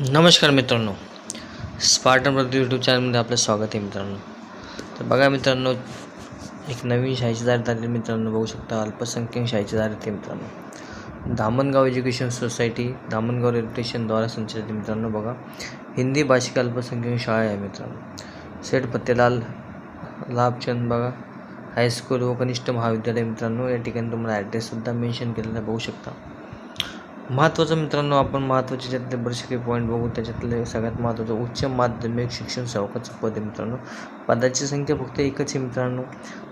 नमस्कार मित्रांनो. स्पार्टन प्रति यूट्यूब चॅनलमध्ये आपलं स्वागत आहे मित्रांनो. तर बघा मित्रांनो एक नवीन शाळेची जाहिरात आलेली मित्रांनो. बघू शकता अल्पसंख्याक शाळेची जाहिरात आहे मित्रांनो. Dhamangaon education society Dhamangaon railway स्टेशनद्वारा मित्रांनो. बघा हिंदी भाषिक अल्पसंख्याक शाळा आहे मित्रांनो. सेठ फतेलाल लाभचंद बघा हायस्कूल व कनिष्ठ महाविद्यालय मित्रांनो. या ठिकाणी तुम्हाला ॲड्रेससुद्धा मेन्शन केलेला बघू शकता. महत्त्वाचं मित्रांनो आपण महत्त्वाचे ज्यातले बरेचसे काही पॉईंट बघू त्याच्यातले सगळ्यात महत्त्वाचं उच्च माध्यमिक शिक्षण सेवकाचं पद आहे मित्रांनो. पदाची संख्या फक्त एकच आहे मित्रांनो.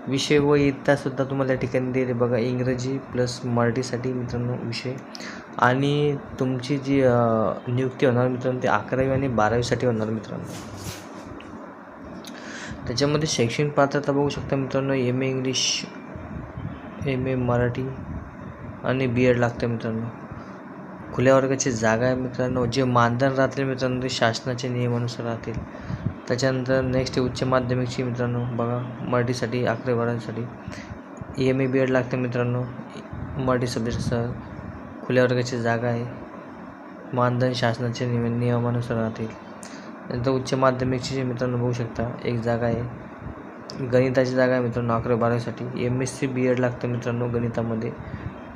विषय व इयत्तासुद्धा तुम्हाला या ठिकाणी दिले बघा इंग्रजी प्लस मराठीसाठी मित्रांनो विषय. आणि तुमची जी नियुक्ती होणार मित्रांनो ती अकरावी आणि बारावीसाठी होणार मित्रांनो. त्याच्यामध्ये शैक्षणिक पात्रता बघू शकता मित्रांनो. M A English M A Marathi आणि बी एड लागतं मित्रांनो. खुल्या वर्गाची जागा आहे मित्रांनो जे मानधन राहतील मित्रांनो ते शासनाच्या नियमानुसार राहतील. त्याच्यानंतर नेक्स्ट उच्च माध्यमिकची मित्रांनो बघा मराठीसाठी अकरावी बारावीसाठी एम ए बी एड लागतं मित्रांनो मराठी सब्जेक्टसह खुल्या वर्गाची जागा आहे. मानधन शासनाच्या नियम नियमानुसार राहतील. नंतर उच्च माध्यमिकची मित्रांनो बघू शकता एक जागा आहे. गणिताची जागा आहे मित्रांनो अकरा बारावीसाठी. M S C B Ed लागतं मित्रांनो गणितामध्ये.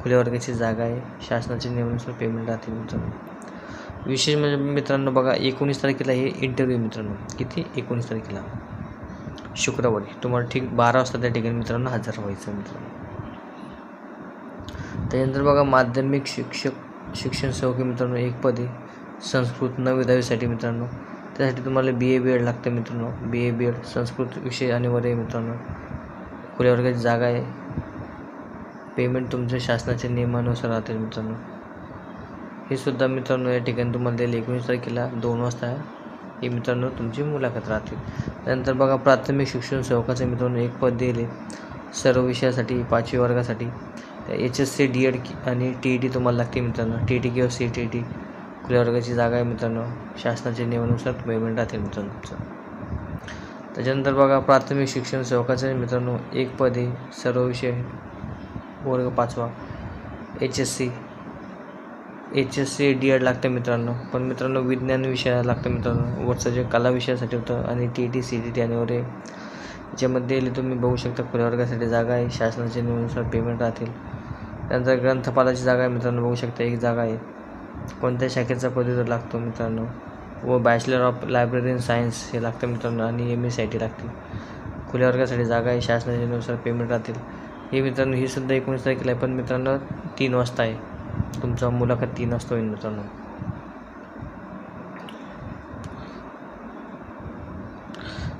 खुल्या वर्गाची जागा आहे. शासनाचे नियमानुसार पेमेंट राहते मित्रांनो विशेष म्हणजे मित्रांनो बघा एकोणीस तारखेला हे इंटरव्ह्यू मित्रांनो. किती? एकोणीस तारखेला. शुक्रवारी. तुम्हाला ठीक बारा वाजता त्या ठिकाणी मित्रांनो हजर व्हायचं मित्रांनो. त्याच्यानंतर बघा माध्यमिक शिक्षक शिक्षण सेवक मित्रांनो एक पद आहे. संस्कृत नववी दहावीसाठी मित्रांनो. त्यासाठी तुम्हाला बी ए बी एड लागतं मित्रांनो. बी ए बी एड संस्कृत विषय अनिवार्य आहे मित्रांनो. खुल्या वर्गाची जागा आहे. पेमेंट तुमच्या शासनाच्या नियमानुसार राहतील मित्रांनो. हे सुद्धा मित्रांनो या ठिकाणी तुम्हाला दिले एकोणीस तारखेला दोन वाजता ही मित्रांनो तुमची मुलाखत राहतील. त्यानंतर बघा प्राथमिक शिक्षण सेवकाचे मित्रांनो एक पद दिले सर्व विषयासाठी पाचवी वर्गासाठी. H S C D Ed आणि टी ई टी तुम्हाला लागते मित्रांनो. टी टी किंवा सी टी टी खुल्या वर्गाची जागा आहे मित्रांनो? शासनाच्या नियमानुसार पेमेंट राहतील मित्रांनो तुमचं. त्याच्यानंतर बघा प्राथमिक शिक्षण सेवकाचे मित्रांनो एक पद आहे. सर्व विषय वर्ग पाचवा. H S C H S C D Ed लागतं मित्रांनो. पण मित्रांनो विज्ञान विषयाला लागतं मित्रांनो. वरचं जे कला विषयासाठी होतं आणि T T C T T आणि वगैरे याच्यामध्ये तुम्ही बघू शकता खुल्या वर्गासाठी जागा आहे. शासनाच्या नियमानुसार पेमेंट राहतील. त्यानंतर ग्रंथपालाची जागा आहे मित्रांनो बघू शकता एक जागा आहे. कोणत्या शाखेचा पदवीधर लागतो मित्रांनो? व bachelor of library in science हे लागतं मित्रांनो आणि एम एस आय टी लागतील. खुल्या वर्गासाठी जागा आहे. शासनाच्या नुसार पेमेंट राहतील. हे मित्रांनो ही सुद्धा एकोणीस तारखेला आहे पण मित्रांनो तीन वाजता आहे. तुमचा मुलाखत तीन वाजता होईल मित्रांनो.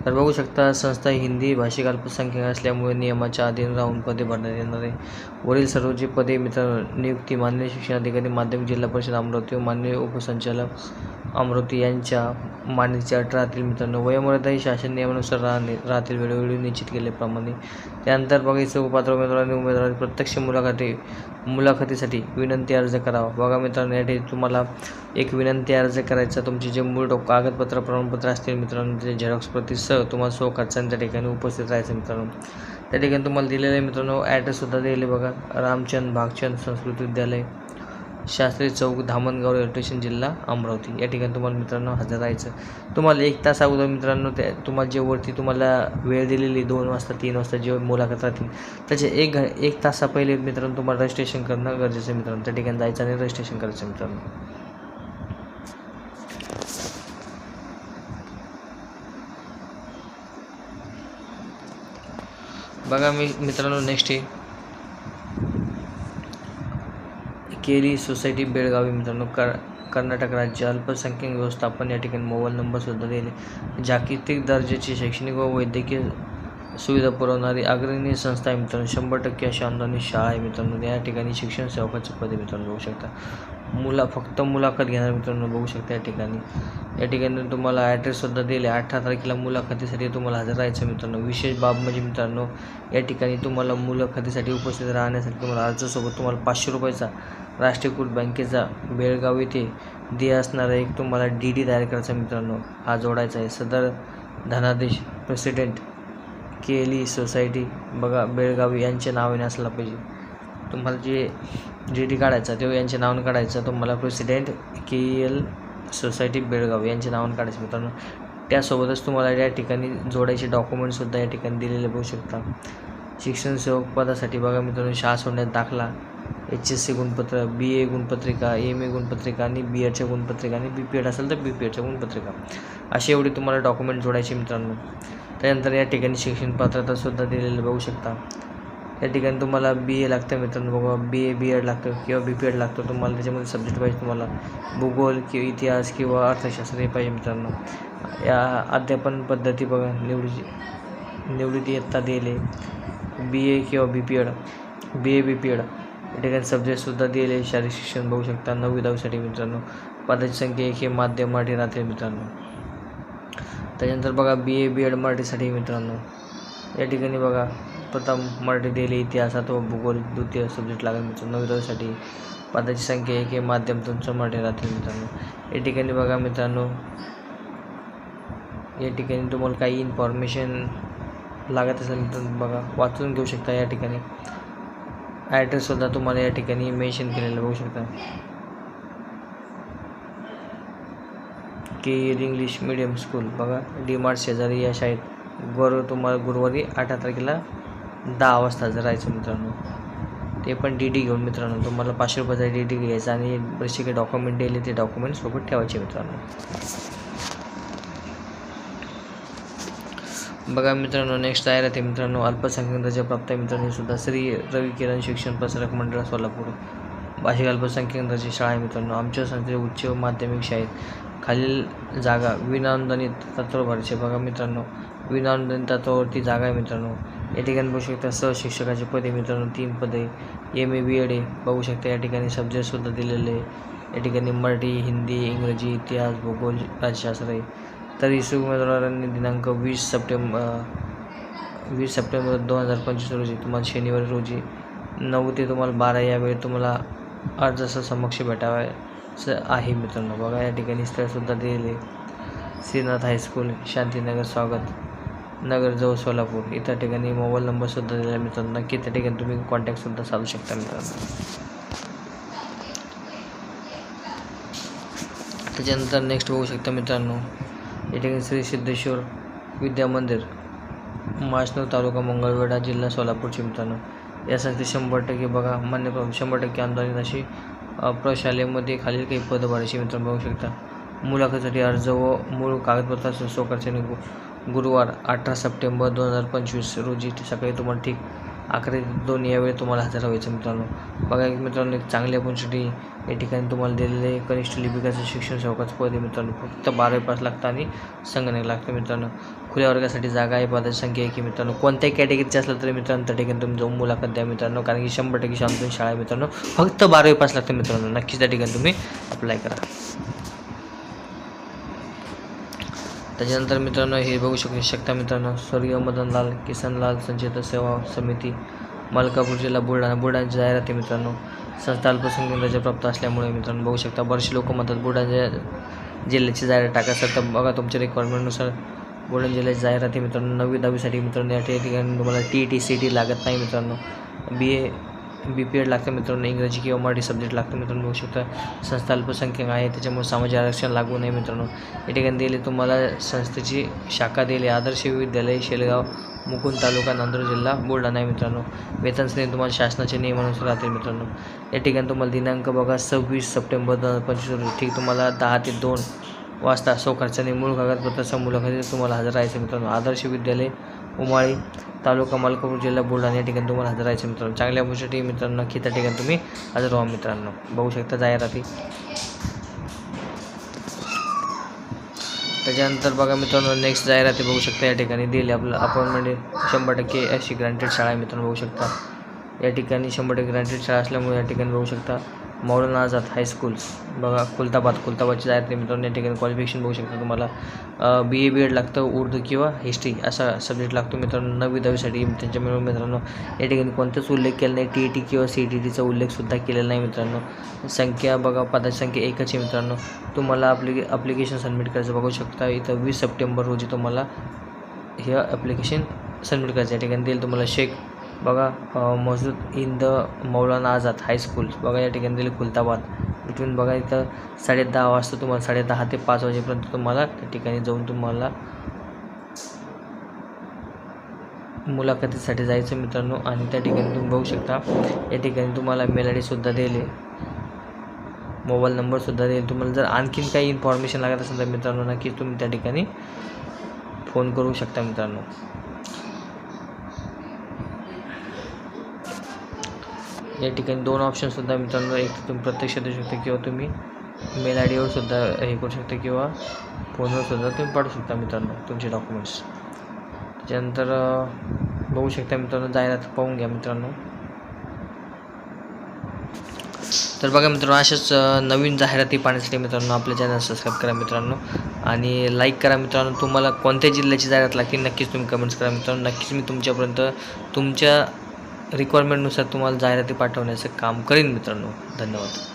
तर बघू शकता संस्था हिंदी भाषिक अल्पसंख्याक असल्यामुळे नियमाच्या अधीन राहून पदे भरण्यात येणार आहे. वरील सर्व जी पदे मित्र नियुक्ती मान्य शिक्षणाधिकारी माध्यमिक जिल्हा परिषद अमरावती व मान्य उपसंचालक अमरावती यांच्या मान्यतेच्या अट राहतील मित्रांनो वयोमर्यादा ही शासन नियमानुसार राहणे राहतील वेळोवेळी निश्चित केल्याप्रमाणे. त्यानंतर बघायचं उपपात्र उमेदवारांनी उमेदवारांनी प्रत्यक्ष मुलाखती मुलाखतीसाठी विनंती अर्ज करावा. बघा मित्रांनो यासाठी तुम्हाला एक विनंती अर्ज करायचा. तुमचे जे मूळ डॉ कागदपत्र प्रमाणपत्र असतील मित्रांनो ते झेरॉक्स प्रतीसह तुम्हाला सो खर्चाने त्या ठिकाणी उपस्थित राहायचं मित्रांनो. त्या ठिकाणी तुम्हाला दिलेलं आहे मित्रांनो ॲड्रेससुद्धा दिले बघा. रामचंद भागचंद संस्कृत विद्यालय शास्त्री चौक धामणगाव रेल्वे स्टेशन जिल्हा अमरावती. या ठिकाणी तुम्हाला मित्रांनो हजर राहायचं तुम्हाला एक तास अगोदर मित्रांनो त्या तुम्हाला जे वरती तुम्हाला वेळ दिलेली दोन वाजता तीन वाजता जे मुलाखत राहतील त्याचे एक घ एक तासा पहिले मित्रांनो तुम्हाला रजिस्ट्रेशन करणं गरजेचं आहे मित्रांनो. त्या ठिकाणी जायचं आणि रजिस्ट्रेशन करायचं मित्रांनो. बघा मी मित्रांनो नेक्स्ट आहे. केली सोसायटी बेळगावी मित्रांनो. कर कर्नाटक राज्य अल्पसंख्याक व्यवस्थापन या ठिकाणी मोबाईल नंबरसुद्धा दिले जागतिक दर्जाची शैक्षणिक व वैद्यकीय सुविधा पुरवणारी अग्रणी संस्था आहे मित्रांनो. शंभर टक्के अशी अनुदानित शाळा आहे मित्रांनो. या ठिकाणी शिक्षण सेवकाचे पदे मित्रांनो बघू शकता. मुला फक्त मुलाखत घेणार मित्रांनो बघू शकता या ठिकाणी. या ठिकाणी तुम्हाला ॲड्रेससुद्धा दिले. अठरा तारखेला मुलाखतीसाठी तुम्हाला हजर राहायचं मित्रांनो. विशेष बाब म्हणजे मित्रांनो या ठिकाणी तुम्हाला मुलाखतीसाठी उपस्थित राहण्यासाठी तुम्हाला अर्जासोबत तुम्हाला पाचशे रुपयाचा राष्ट्रीयकृत बँकेचा बेळगाव येथे दे असणारा एक तुम्हाला डी डी तयार करायचा मित्रांनो. हा जोडायचा आहे. सदर धनादेश प्रेसिडेंट केली सोसायटी. बघा बेळगावी यांच्या नावाने असला पाहिजे. तुम्हाला जे डी डी काढायचा तो यांच्या नावाने काढायचं. तुम्हाला president K L society Belgaum यांच्या नावाने काढायचे मित्रांनो त्यासोबतच तुम्हाला या ठिकाणी जोडायचे डॉक्युमेंटसुद्धा या ठिकाणी दिलेले बघू शकता. शिक्षण सेवक पदासाठी बघा मित्रांनो शाळा सोडण्यात दाखला. एच एस सी गुणपत्र बी ए गुणपत्रिका एम ए गुणपत्रिका आणि बी एडच्या गुणपत्रिका आणि बी पी एड असेल तर बी पी एडच्या गुणपत्रिका. असे एवढे तुम्हाला डॉक्युमेंट जोडायचे मित्रांनो. त्यानंतर या ठिकाणी शिक्षण पात्रतासुद्धा दिलेलं बघू शकता. या ठिकाणी तुम्हाला बी ए लागतं मित्रांनो. बघा बी ए बी एड लागतं किंवा बी पी एड लागतं. तुम्हाला त्याच्यामध्ये सब्जेक्ट पाहिजे तुम्हाला भूगोल किंवा इतिहास किंवा अर्थशास्त्र हे पाहिजे मित्रांनो. या अध्यापन पद्धती बघा निवडी निवडीत इयत्ता दिले बी ए किंवा B P Ed B A B P Ed या ठिकाणी सब्जेक्टसुद्धा दिले शारीरिक शिक्षण बघू शकता. नववी दहावीसाठी मित्रांनो. पदाची संख्या एक हे माध्यम मराठी राहते मित्रांनो. त्याच्यानंतर बघा बी ए बी एड मराठीसाठी मित्रांनो. या ठिकाणी बघा प्रथम मराठी डेली इतिहासात व भूगोल द्वितीय सब्जेक्ट लागेल मित्रांनो. नवीनसाठी पदाची संख्या एक हे माध्यम तुमचं मराठी राहतील मित्रांनो. या ठिकाणी बघा मित्रांनो. या ठिकाणी तुम्हाला काही इन्फॉर्मेशन लागत असेल मित्रांनो बघा. वाचून घेऊ शकता या ठिकाणी. ॲड्रेससुद्धा तुम्हाला या ठिकाणी मेन्शन केलेलं बघू शकता. की इंग्लिश मिडियम स्कूल बघा डी मार्ट शेजारी या शाळेत. गुरु तुम्हाला गुरुवारी अठरा तारखेला दहा वाजता जर राहायचं मित्रांनो ते पण डी डी घेऊन मित्रांनो तुम्हाला पाचशे रुपयाचा डी डी घ्यायचा आणि बरेचसे काही डॉक्युमेंट दिले ते डॉक्युमेंट सोबत ठेवायचे मित्रांनो. बघा मित्रांनो नेक्स्ट जाहिरात आहे मित्रांनो अल्पसंख्याक दर्जा प्राप्त मित्रांनो सुद्धा श्री रवी किरण शिक्षण प्रसारक मंडळ सोलापूर. भाषिक अल्पसंख्याक शाळा आहे मित्रांनो आमच्या संस्थेत उच्च व माध्यमिक शाळेत खालील जागा विनानुदानित तत्वावरचे बघा मित्रांनो विनानुदानित तत्वावरती जागा आहे मित्रांनो या ठिकाणी बघू शकता सहशिक्षकाचे पदे मित्रांनो तीन पदे. एम ए बी एड आहे बघू शकता या ठिकाणी सब्जेक्टसुद्धा दिलेले आहे. या ठिकाणी मराठी हिंदी इंग्रजी इतिहास भूगोल राज्यशास्त्र आहे. तर इच्छुक उमेदवारांनी दिनांक वीस सप्टेंबर वीस सप्टेंबर दोन हजार पंचवीस रोजी. तुम्हाला शनिवारी रोजी नऊ ते तुम्हाला बारा या तुम्हाला अर्ज समक्ष समक्ष भेटावायचं आहे मित्रांनो. बघा या ठिकाणी स्थळसुद्धा दिलेले श्रीनाथ हायस्कूल शांतीनगर. स्वागत. नगरजवळ सोलापूर. इतर ठिकाणी मोबाईल नंबरसुद्धा दिला आहे मित्रांनो. नक्की त्या ठिकाणी तुम्ही कॉन्टॅक्टसुद्धा साधू शकता मित्रांनो. त्याच्यानंतर नेक्स्ट बघू शकता मित्रांनो. या ठिकाणी श्री सिद्धेश्वर विद्या मंदिर माशनूर तालुका मंगळवेढा जिल्हा सोलापूरचे मित्रांनो. यासाठी शंभर टक्के बघा मान्य शंभर टक्के अनुदानित अशी प्रशालेमध्ये खालील काही पदं भरायची मित्रांनो बघू शकता. मुलाखतीसाठी अर्ज व मूळ कागदपत्राचं स्वखर्चाने गुरुवार अठरा सप्टेंबर दोन हजार पंचवीस रोजी सकाळी तुम्हाला ठीक अकरा दोन यावेळी तुम्हाला हजर व्हायचं मित्रांनो. बघा एक मित्रांनो एक चांगल्या अपॉर्च्युनिटी या ठिकाणी तुम्हाला दिलेले कनिष्ठ लिपिकाचं शिक्षण सेवकाचं पद आहे मित्रांनो. फक्त बारावी पास लागतं आणि संगणक लागतं मित्रांनो. खुल्या वर्गासाठी जागा आहे पदाची संख्या आहे की मित्रांनो. कोणत्याही कॅटेगरीचे असलं तरी मित्रांनो त्या ठिकाणी तुम्ही जाऊन मुलाखत द्या मित्रांनो. कारण की शंभर टक्के शांतून शाळा आहे मित्रांनो. फक्त बारावी पास लागतं मित्रांनो. नक्कीच त्या ठिकाणी तुम्ही अप्लाय करा. त्याच्यानंतर मित्रांनो हे बघू शक शकता मित्रांनो स्वर्गीय मदनलाल किसनलाल संचेत सेवा समिती मलकापूर जिल्हा बुलढाणा बुलढाण्याची जाहिरात आहे मित्रांनो संस्था अल्पसंख्याक दर्जा प्राप्त असल्यामुळे मित्रांनो बघू शकता बरेचसे लोक म्हणतात बुलढाणा जिल्ह्याची जाहिरात टाका सर तर बघा तुमच्या रिक्वायरमेंटनुसार बुलढाणा जिल्ह्याची जाहिरात आहे मित्रांनो नववी दहावीसाठी मित्रांनो या ठिकाणी तुम्हाला टी टी सी टी लागत नाही मित्रांनो. बी ए बी पी एड लागतं मित्रांनो इंग्रजी किंवा मराठी सब्जेक्ट लागतं मित्रांनो बघू शकता. संस्था अल्पसंख्याक आहे त्याच्यामुळे सामाजिक आरक्षण लागू नाही मित्रांनो. या ठिकाणी दिले तुम्हाला संस्थेची शाखा दिली. आदर्श विद्यालय शेलगाव मुकुंद तालुका नांदूर जिल्हा बुलढाणा आहे मित्रांनो. वेतन श्रेणी तुम्हाला शासनाच्या नियमानुसार राहतील मित्रांनो. या ठिकाणी तुम्हाला दिनांक बघा सव्वीस सप्टेंबर दोन हजार पंचवीस रोजी. ठीक तुम्हाला दहा ते दोन वाजता सो खर्चाने मूळ कागदपत्राच्या मुलाखतीत तुम्हाला हजर राहायचं मित्रांनो. आदर्श विद्यालय उमाळी तालुका मलकापूर जिल्हा बुलढाणा या ठिकाणी तुम्हाला हजर राहायचं मित्रांनो. चांगल्या गोष्टी मित्रांनो नक्की त्या ठिकाणी तुम्ही हजर व्हा मित्रांनो. बघू शकता जाहिराती. त्याच्यानंतर बघा मित्रांनो नेक्स्ट जाहिराती बघू शकता या ठिकाणी. दिली आपलं अपॉइंटमेंट शंभर टक्के अशी ग्रँटेड शाळा आहे मित्रांनो बघू शकता. या ठिकाणी शंभर टक्के ग्रँटेड शाळा असल्यामुळे या ठिकाणी बघू शकता. मौलाना आझाद हायस्कूल बघा खुलताबाद खुलताबादची जाहिरात मित्रांनो या ठिकाणी क्वालिफिकेशन बघू शकता तुम्हाला. बी ए बी एड लागतं उर्दू किंवा हिस्ट्री असा सब्जेक्ट लागतो मित्रांनो. नववी दहावीसाठी त्यांच्या मिळून मित्रांनो या ठिकाणी कोणताच उल्लेख केला नाही. टी ई टी किंवा सी टी टीचा उल्लेखसुद्धा केलेला नाही मित्रांनो. संख्या बघा पदाची संख्या एकच आहे मित्रांनो. तुम्हाला अप्लिके अप्लिकेशन सबमिट करायचं बघू शकता. इथं वीस सप्टेंबर रोजी तुम्हाला हे ॲप्लिकेशन सबमिट करायचं या ठिकाणी देईल तुम्हाला शेख बघा अ, मौजूद in the Maulana Azad high school बघा या ठिकाणी दिले खुलताबाद. इथून बघा इथं साडे दहा वाजता तुम्हाला साडे दहा ते पाच वाजेपर्यंत तुम्हाला त्या ठिकाणी जाऊन तुम्हाला मुलाखतीसाठी जायचं मित्रांनो. आणि त्या ठिकाणी तुम्ही बघू शकता या ठिकाणी तुम्हाला मेल आय डीसुद्धा दिले. मोबाईल नंबरसुद्धा देईल तुम्हाला जर आणखीन काही इन्फॉर्मेशन लागत असेल तर मित्रांनो नक्कीच तुम्ही त्या ठिकाणी फोन करू शकता मित्रांनो. या ठिकाणी दोन ऑप्शनसुद्धा मित्रांनो एक तुम्ही प्रत्यक्ष देऊ शकता किंवा तुम्ही मेल आय डीवर सुद्धा हे करू शकता किंवा फोनवर सुद्धा तुम्ही पाठवू शकता मित्रांनो तुमचे डॉक्युमेंट्स त्याच्यानंतर बघू शकता मित्रांनो जाहिरात पाहून घ्या मित्रांनो. तर बघा मित्रांनो अशाच नवीन जाहिराती पाहण्यासाठी मित्रांनो आपल्या चॅनल सबस्क्राईब करा मित्रांनो. आणि लाईक करा मित्रांनो. तुम्हाला कोणत्या जिल्ह्याची जाहिरात लागते नक्कीच तुम्ही कमेंट्स करा मित्रांनो. नक्कीच मी तुमच्यापर्यंत तुमच्या रिक्वायरमेंटनुसार तुम्हाला जाहिराती पाठवण्याचं काम करीन मित्रांनो. धन्यवाद.